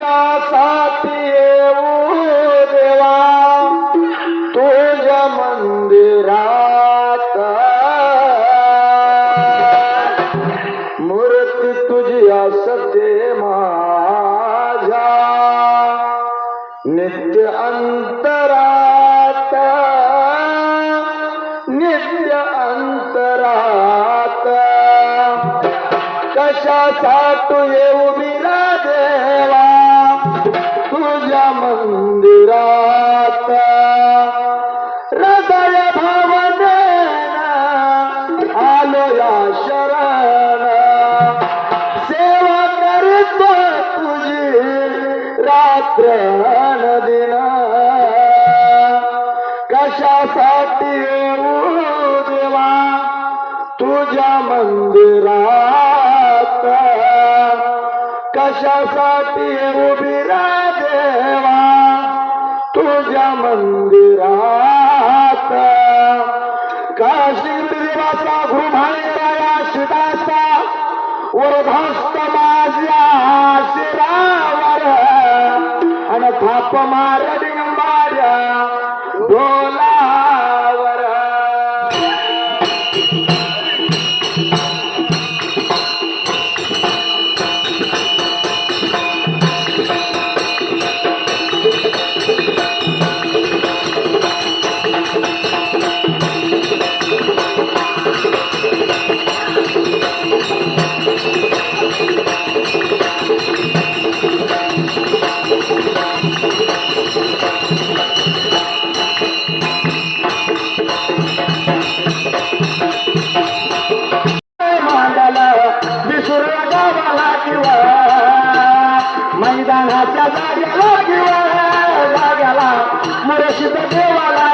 Tata आलो या शरण. सेवा करतो तुझी रात्र दिन घुमाळेराया शिदाचा वरधास्त माझ्या शिरावर आणि थाप मार डिंबाऱ्या डोला जाग्याला किंवा जाग्याला देवाला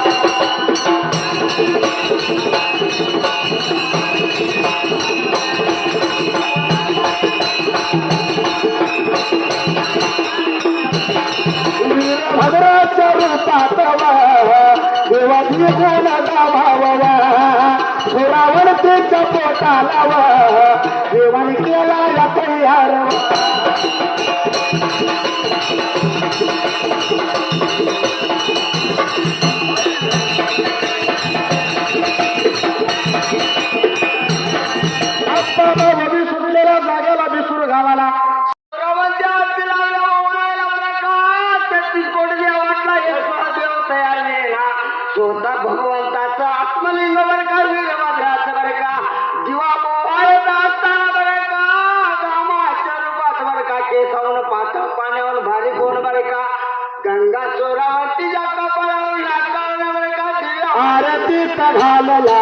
देवाजी वीरभद्राच्या रूपात देवाची कोणाचा भाववा सुरावरतीच्या पोटाला वा गावाला. स्वतः आत्मलिंग का वीरभद्राचं का? असताना का? रूपात का? केसावून पातळ पाण्यावर भारी कोण बरं का? गंगा चोरावरतीच्या कपाळावर नाकावलं बरं का? घालला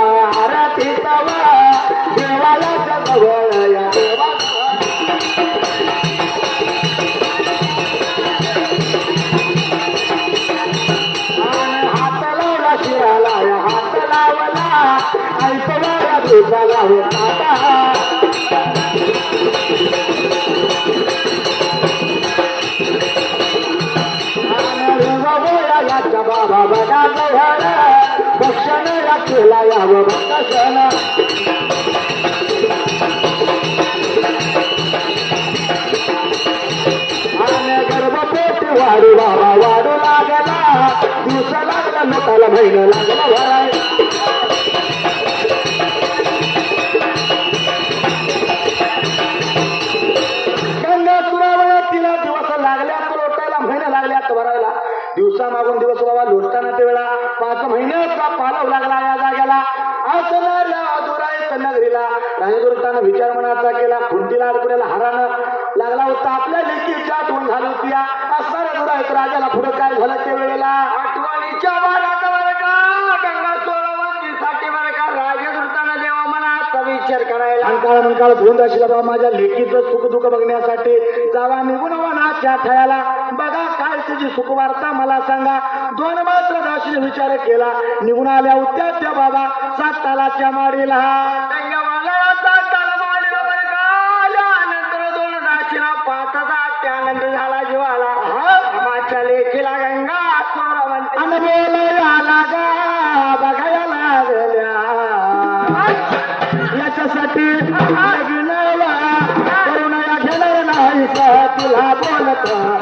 लावला हात लावला. ऐकला होता. दिवस लागल्या लोटायला महिना लागल्या भरायला. दिवसा मागून दिवस बाबा लोटताना ते वेळा पाच महिन्याचा पालव लागला या जाग्याला असणाऱ्या दुरायत नगरीला. राजदुर्तानं विचार मनाचा केला. खुंटीला अडकण्याला हारानं लागला होता. आपल्या लेखीच्या आठवण झाली होती या. असणाऱ्या दुरायत राजाला पुढे काय झालं त्या वेळेला? आठवणीच्या बाराचा का गंगा सोळावतीसाठी बरं का राजदुर्तानं देवा मनाचा विचार करायला अंकाळ मंकाळ धुवून बाबा माझ्या लेकीचं सुख दुःख बघण्यासाठी. जावा निघून हो वनाच्या ठयाला बघा काय तुझी सुखवार्ता मला सांगा. दोन मात्र दाशीने विचार केला. निघून आल्या होत्या त्या बाबा सात तालाच्या माडीला. तुला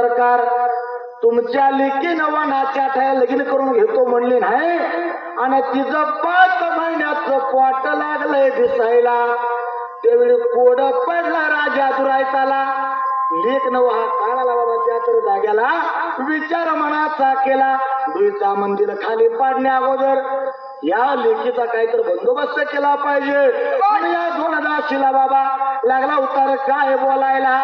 सरकार तुमच्या लेकीनं वनाच्या ठया लगीन करून घेतो म्हणले नाही. आणि तिचं पाच महिन्याचं पोट लागलंय दिसायला. त्यावेळी कोड पडला राजा दुरायताला. लेख नव हा काळाला बाबा त्या तर जाग्याला. विचार मनाचा केला. दुईचा मंदिर खाली पाडण्या अगोदर या लेखीचा काहीतरी बंदोबस्त केला पाहिजे. आणि या दोन दाशीला बाबा लागला उतार काय बोलायला?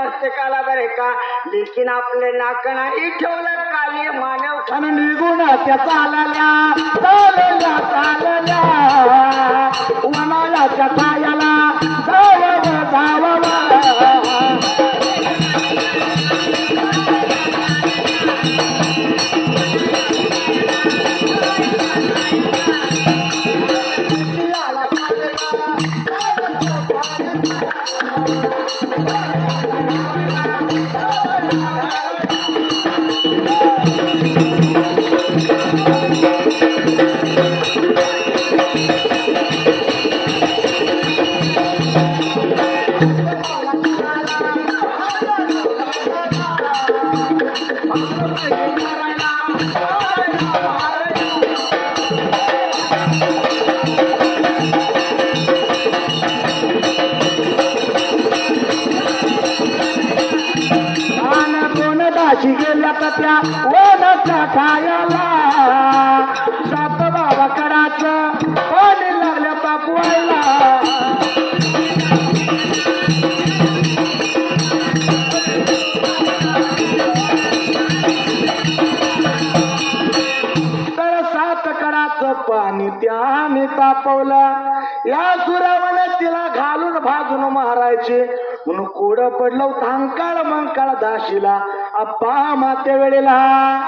मस्तकाला बरे का? लेकिन आपले नाकणा ठेवलं काली मानव खान निघून त्या चालल्या चालल्या चालल्या. त्या पायाला जावं जावं कडाचं पाणी त्याने तापवलं. या सुरावने तिला घालून भाजून मारायचे. म्हणून कोड पडलं थांकाळ मंकाळ दाशीला. अप्पा माते वेळेला.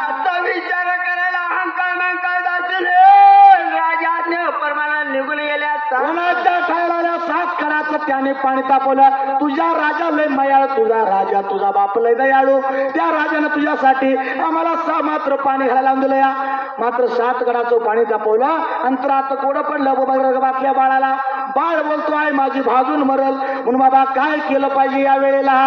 आता विचार करायला अहंकार मंकाळ दाशीले राजाने परमाना निघून गेल्या सात त्याने पाणी तापवलं. तुझ्या राजा लय मयाळ तुझा राजा तुझा बाप लय दयाळू. त्या राजानं तुझ्यासाठी आम्हाला सहा मात्र पाणी घालायला लावून दिलं या. मात्र सात गडाचं पाणी तापवलं. अंतरात कोडं पडलं बातल्या बाळाला. बाळ बोलतो आहे माझी भाजून मरल. म्हणून बाबा काय केलं पाहिजे या वेळेला?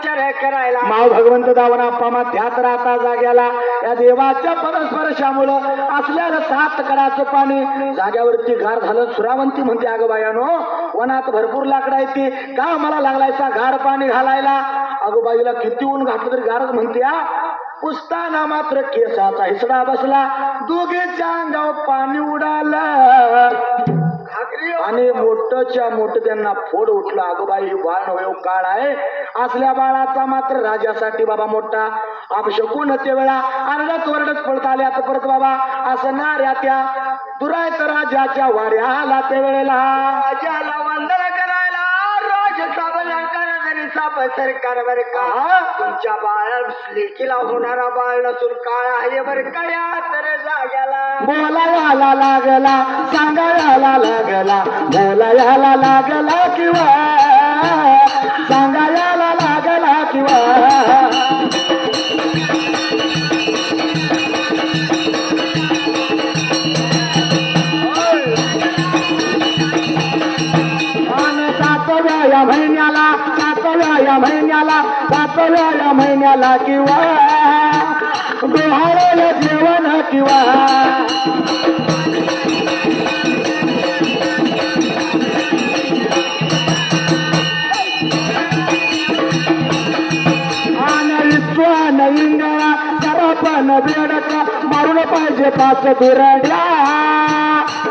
विचार करायला. माव भगवंत दावना पामा त्यात राहता जाग्याला. या देवाच्या परस्परशामुळं असल्यानं सात कडाचं पाणी. जाग्यावरती गार झालं सुरावंती म्हणते अगं बायानो वनात भरपूर लाकडा येते का मला लागलायचा गार पाणी घालायला? अगं बाईला किती ऊन घातलं तरी गारच म्हणते हा पुसताना मात्र केसाचा हिसडा बसला. दोघेच्या अंगावर पाणी उडालं. आणि मोठच्या मोठं त्यांना फोड उठलं. अगोबाई ही बाळ नवयोग काळ आहे. असल्या बाळाचा मात्र राजासाठी बाबा मोठा. अपशकून ते वेळा अर्धत वरडत पळत आल्या तर परत बाबा असणाऱ्या त्या दुरायत राजाच्या वाड्या आला त्या वेळेला. राजाला वंदन करायला राज सरकार बर का? तुमच्या बाळा लेकीला होणारा बाळ नसून काळ आहे बर. का या तर जाग्याला बोलायला लागला सांगायला लागला बोलायला लागला किंवा सांगायला लागला किंवा. सातव्या महिन्याला सातव्या या महिन्याला सातव्या या महिन्याला किंवा. डोहाळ्याला जेवण किंवा? आणि मारून पाहिजे पाच दुरड्या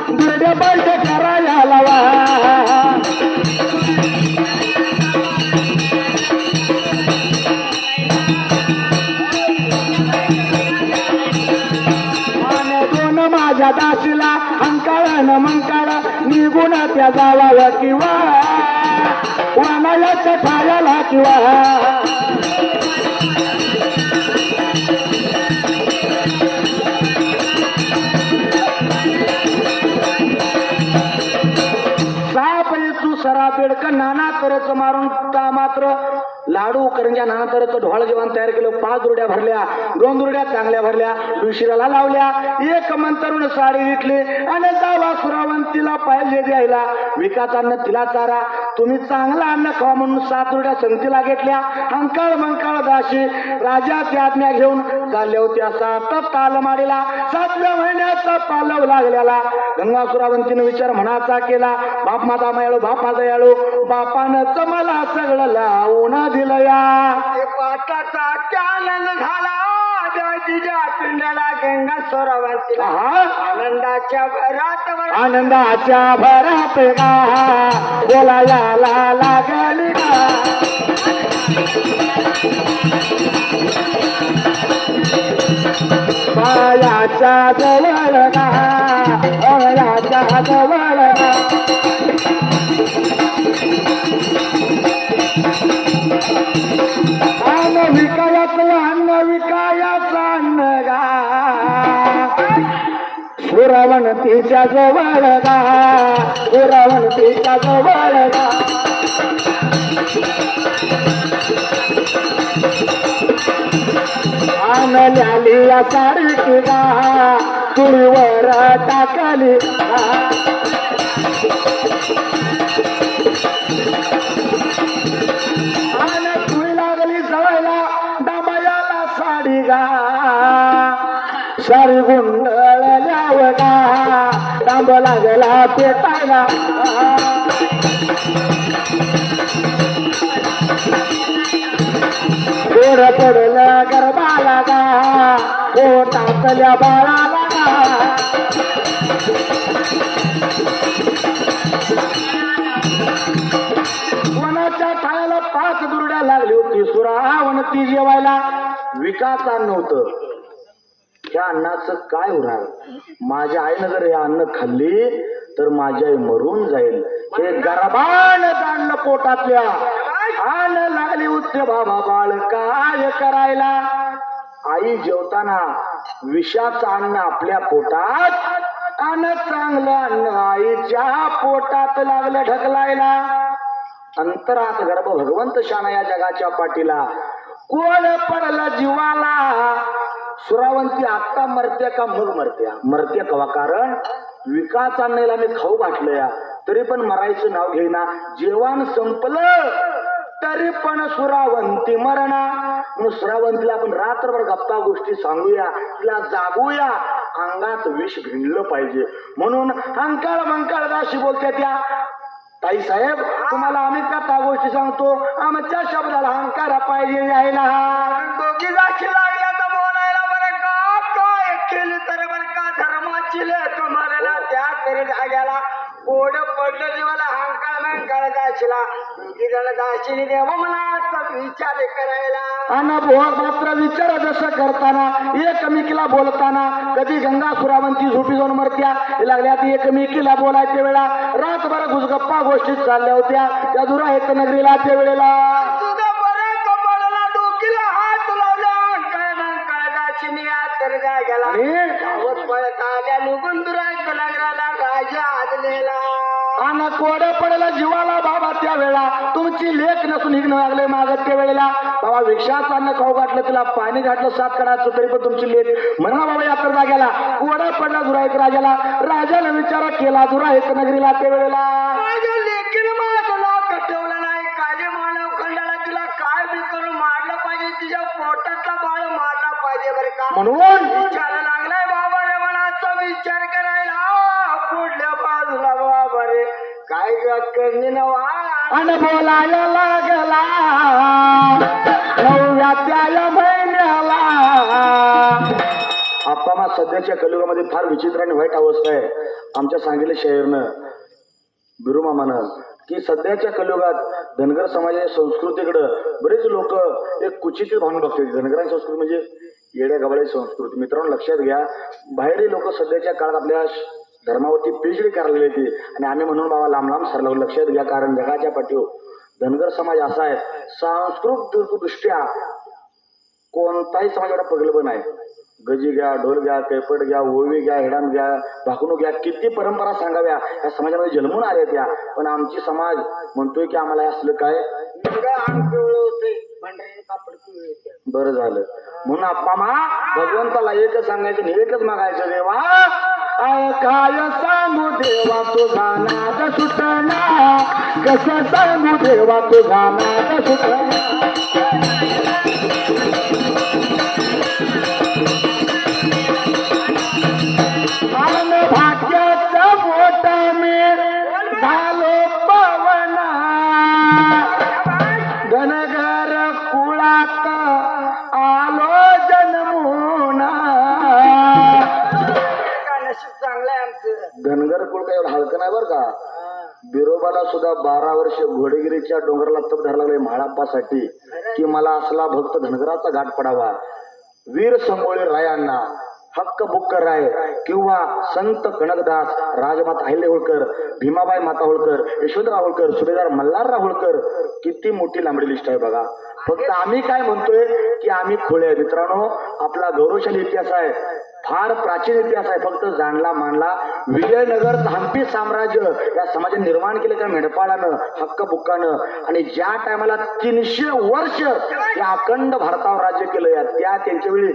दुरड्या पाहिजे करायला लावा. माझ्या दासीला अंकाळानं मंकाळ निघून त्या जावावा किंवा वानायाच्या ठायाला किंवा. साप तू सरा बेडक नाना तरच मारून ता मात्र लाडू करंजा नाना ढोळ जेवण तयार केलं पाच दुरड्या भरल्या दोन दुरड्या चांगल्या भरल्या दुशिराला लावल्या एक मंतरुण साडी घेतली आणि जावा सुरावंतीला पाहिजे द्यायला. विकासांना तिला चारा तुम्ही चांगला अन्न खावा म्हणून सात दुरड्या संगतीला घेतल्या. अंकाळ मंकाळ दाशी राजाची आज्ञा घेऊन चालल्या होत्या सात तालमाडीला. सातव्या महिन्याचा पालव लागलेला गंगा सुरावंतीने विचार म्हणाचा केला बाप माझा मायाळू बाप माझा याळू बापानच मला सगळं लावून दिलं या ते पाटाचा आनंद झाला. तिच्या पिंडाला गंगा हा? आनंदाच्या भरात आनंदाच्या भरात गा बोलायला लागली का पायाच्या जवळ गा पायाच्या जवळ गा सुरावणतीच्या जवळ गा सुरावणतीच्या जवळ गा आणल्याली या साडी गा तुळीवर टाकली गा. आणि तुळी लागली जवळला डबयाला साडी गा सारी गुंडळल्याव तांब डांब लागला पेटायला गोड पडलं गरबाला गा पोटातल्या बाळाला गा वनाच्या पाच दुरड्या लागली होती सुरावण ती जेवायला. विकासा नव्हतं ह्या अन्नाचं काय होणार? माझ्या आईनं जर हे अन्न खाल्ली तर माझी आई मरून जाईल. हे गरबान जाणलं पोटातल्या. आण लागली उच्च बाबा बाळ काय करायला? आई जेवताना विषाचं अन्न आपल्या पोटात आणि चांगलं अन्न आईच्या पोटात लागलं ढकलायला. अंतरात गर्भ भगवंत शाना या जगाच्या पाठीला. कोण पडलं जीवाला? सुरावंती आत्ता मरत्या का मग मरत्या मरत्या कवा? कारण विकास आणण्याला मी खाऊ घातलं या. तरी पण मरायचं नाव घेईना. जेवण संपलं तरी पण सुरावंती मरणा. म्हणून सुरावंतीला आपण रात्रभर गप्पा गोष्टी सांगूया तिला जागूया. अंगात विष भिंडलं पाहिजे. म्हणून अंकाळ मंकाळ दाशी बोलत्या त्या ताई साहेब तुम्हाला आम्ही का त्या गोष्टी सांगतो. आमच्या शब्दाला अहंकार पाहिजे यायला धर्माची लेख मरला त्या तरी जाग्याला गोड पडलं जीवाला हंकाळ मंकाळ जाशीला. जण जाशील देव मला विचार करायला. मात्र विचार जसं करताना एकमेकीला बोलताना कधी गंगा सुरावंती झोपी जाऊन मरत्या लागल्या ती एकमेकीला बोलायच्या वेळा रातभर घुसगप्पा गोष्टी चालल्या होत्या त्या दुरा येत नगरीला त्या वेळेला. तुझं बरं कपाळाला डोकीला हात लावला हंकाळ मंकाळ जाशील या तर जाग्याला आणि दुरायचं नगराला राजा आदलेला. अन कोड पडला जीवाला बाबा त्या वेळा तुमची लेख नसून हिग्न लागले मागत त्या वेळेला बाबा विषाचं अन्न खाऊ घातलं तिला पाणी घातलं सात करायचं तरी पण तुमची लेख. म्हणा बाबा यात्र जाग्याला. कोडा पडला दुरायत राजाला. राजाला विचार केला दुरायत नगरीला त्या वेळेला तिच्या पोटातला बाळ मारला पाहिजे बरं का? म्हणून? विचार करायला पुढल्या बाजूला बाबा रे काय करणे ना वा अन बोलायला लागला. नवव्या महिन्याला. आप्पा सध्याच्या कलियुगामध्ये फार विचित्र आणि वाईट अवस्था आहे. आमच्या सांगितलं शहरनं बिरू मामानं की सध्याच्या कलियुगात धनगर समाजाच्या संस्कृतीकडं बरेच लोक एक कुचित भावना बघतात. धनगरांची संस्कृती म्हणजे येड्या गबाळ्याची संस्कृती. मित्रांनो लक्षात घ्या बाहेरी लोक सध्याच्या काळात आपल्या धर्मावरती पीएचडी करायला येते आणि आम्ही म्हणून बाबा लांब लांब सरला लक्षात घ्या कारण जगाच्या पाठीवर धनगर समाज असा आहे सांस्कृतिक दृष्ट्या कोणताही समाज एवढा प्रगल्भ नाही. गजी घ्या ढोल घ्या कैपट घ्या ओवी घ्या हेडाम घ्या भाकणूक घ्या किती परंपरा सांगाव्या या समाजामध्ये जन्मून आल्या त्या. पण आमची समाज म्हणतोय की आम्हाला असलं काय? बर कापड पिवळे बरं झालं. म्हणून आप्पा मा भगवंताला एकच सांगायचं आणि एकच मागायचं देवा. आय काय सांगू देवा तुझा नाद सुटना कसं सांगू देवा तुझा नाद सुटना बारा वर्ष घोडेगिरीच्या डोंगराला तप धरला लागले म्हाळाप्पासाठी की मला असला भक्त धनगराचा घाट पडावा. वीर संगोळी रायांना हक्क बुक्क राय किंवा संत कनकदास राजमाता अहिल्या होळकर भीमाबाई माता होळकर यशवंतराव होळकर सुभेदार मल्हारराव होळकर किती मोठी लांबडी लिस्ट आहे बघा. फक्त आम्ही काय म्हणतोय की आम्ही खोळे मित्रांनो आपला गौरवशाली इतिहास आहे. फार प्राचीन इतिहास आहे. फक्त जाणला मानला. विजयनगर हम्पी साम्राज्य या समाजाने निर्माण केले त्या मेंढपाळानं हक्क बुक्कानं आणि ज्या टायमाला तीनशे वर्ष या अखंड भारतावर राज्य केलं या त्या त्यांच्या वेळी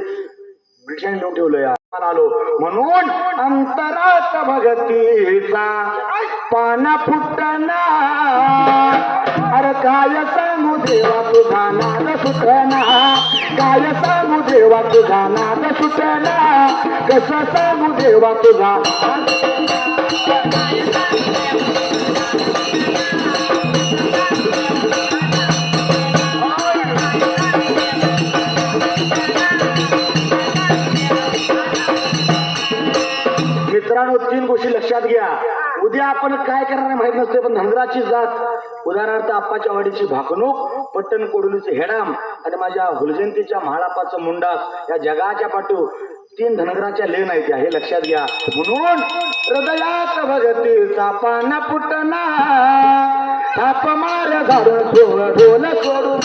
ब्रिटिशांनी ठेवलं या. आलो. म्हणून अंतरात भगतीचा पाना फुटना. अरे काय सांगू देवा तुझा नाद सुटना. काय सांगू देवा तुझा नाद सुटना. कसं सांगू देवा तुझा आपण काय करणार माहीत नसते पण धनगराची जात उदाहरणार्थ आप्पाच्या वाडीची भाकणूक पट्टण कोडुलीचे हेडाम आणि माझ्या हुलजंतीच्या म्हाळापाचं मुंडास या जगाच्या पाठू तीन धनगराच्या लेन आहेत हे लक्षात घ्या. म्हणून हृदयात भगती सापाना पुटना थाप मार झाडून सोड ढोल सोडून.